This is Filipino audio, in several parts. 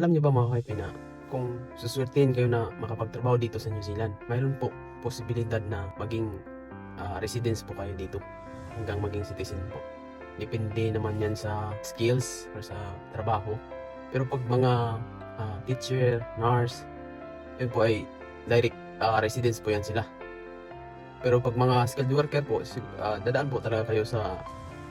Alam niyo ba mga kaipi na kung suswertein kayo na makapagtrabaho dito sa New Zealand, mayroon po posibilidad na maging ah, residence po kayo dito hanggang maging citizen po. Depende naman yan sa skills or sa trabaho. Pero pag mga ah, teacher, nurse, yun po ay direct ah, residence po yan sila. Pero pag mga skilled worker po, ah, dadaan po talaga kayo sa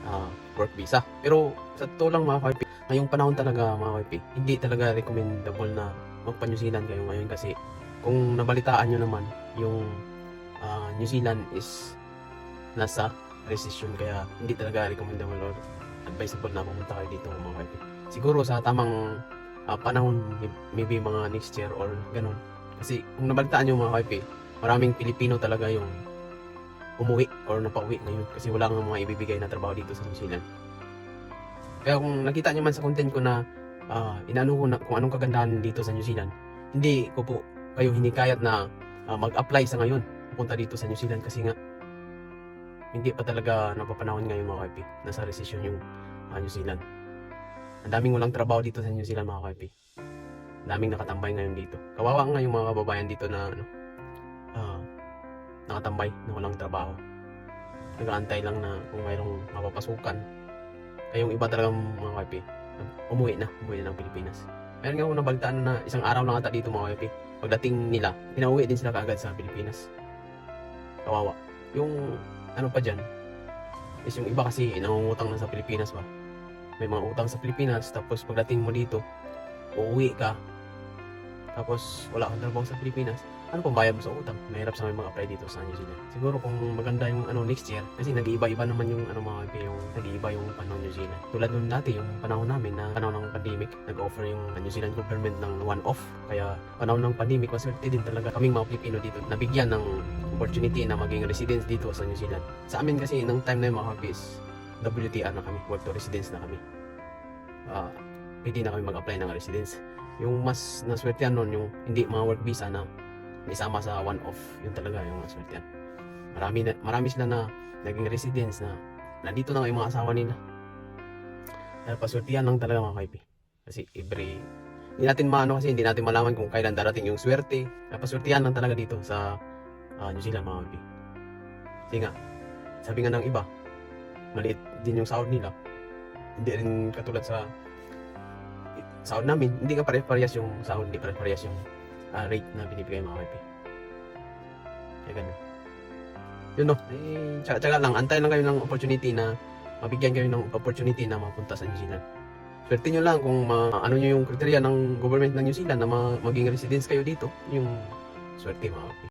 ah, work visa. Pero sa totoo lang mga kaipi, ngayong panahon talaga mga kaipi, hindi talaga recommendable na magpa-New Zealand kayo ngayon kasi kung nabalitaan nyo naman, yung ah, New Zealand is nasa recession kaya hindi talaga recommendable or advisable na pumunta kayo dito mga kaipi. Siguro sa tamang ah, panahon, maybe mga next year or ganun. Kasi kung nabalitaan nyo mga kaipi, maraming Pilipino talaga yung umuwi or napauwi ngayon kasi wala nga mga ibibigay na trabaho dito sa New Zealand. Kaya kung nakita nyo man sa content ko na ah, inano ko na kung anong kagandahan dito sa New Zealand, hindi ko po kayo hinikayat na ah, mag-apply sa ngayon pupunta dito sa New Zealand kasi nga hindi pa talaga napapanahon ngayon mga kaipi. Nasa recession yung ah, New Zealand. Ang daming walang trabaho dito sa New Zealand mga kaipi. Ang daming nakatambay ngayon dito. Kawawa nga yung mga kababayan dito na ano, ah, nakatambay na walang trabaho. Nag-aantay lang na kung mayroong mapapasukan. Kaya yung iba talagang mga kaipi, umuwi na, umuwi na ng Pilipinas. Meron nga ako nabalitaan na isang araw lang ata dito mga kaipi. Pagdating nila, pinauwi din sila kaagad sa Pilipinas. Kawawa. Yung ano pa dyan, is yung iba kasi nangungutang na sa Pilipinas ba. May mga utang sa Pilipinas, tapos pagdating mo dito, uuwi ka, tapos wala kang trabaho sa Pilipinas, ano pang bayad mo sa utang? Mahirap sa mga apply dito sa New Zealand. Siguro kung maganda yung ano next year, kasi nag-iiba-iba naman yung ano mga kaibigan, yung nag-iiba yung panahon New Zealand. Tulad nung dati, yung panahon namin na panahon ng pandemic, nag-offer yung New Zealand government ng one-off. Kaya panahon ng pandemic, maswerte din talaga kaming mga Pilipino dito nabigyan ng opportunity na maging residence dito sa New Zealand. Sa amin kasi, nung time na yung mga kabis, WTR na kami, work to residence na kami. Ah, pwede na kami mag-apply ng residence. Yung mas naswertean nun, yung hindi mga work visa na isama sa one-off, yun talaga yung naswertean. Marami, na, marami sila na naging residence na nandito na yung mga asawa nila. Kaya paswertihan lang talaga mga kaibi. Kasi every hindi natin maano kasi hindi natin malaman kung kailan darating yung swerte. Kaya paswertihan lang talaga dito sa ah, New Zealand mga kaibi. Kasi nga, sabi nga ng iba, maliit din yung sahod nila. Hindi rin katulad sa sahod namin, hindi ka pare-parehas yung sahod, hindi pare-parehas yung ah, rate na binibigay mga kaibi. Kaya ganun. Yun no, eh, tsaga, tsaga lang, antay lang kayo ng opportunity na mabigyan kayo ng opportunity na mapunta sa New Zealand. Swerte nyo lang kung ma, ano nyo yung kriteria ng government ng New Zealand na ma, maging residence kayo dito, yung swerte mga kaibi.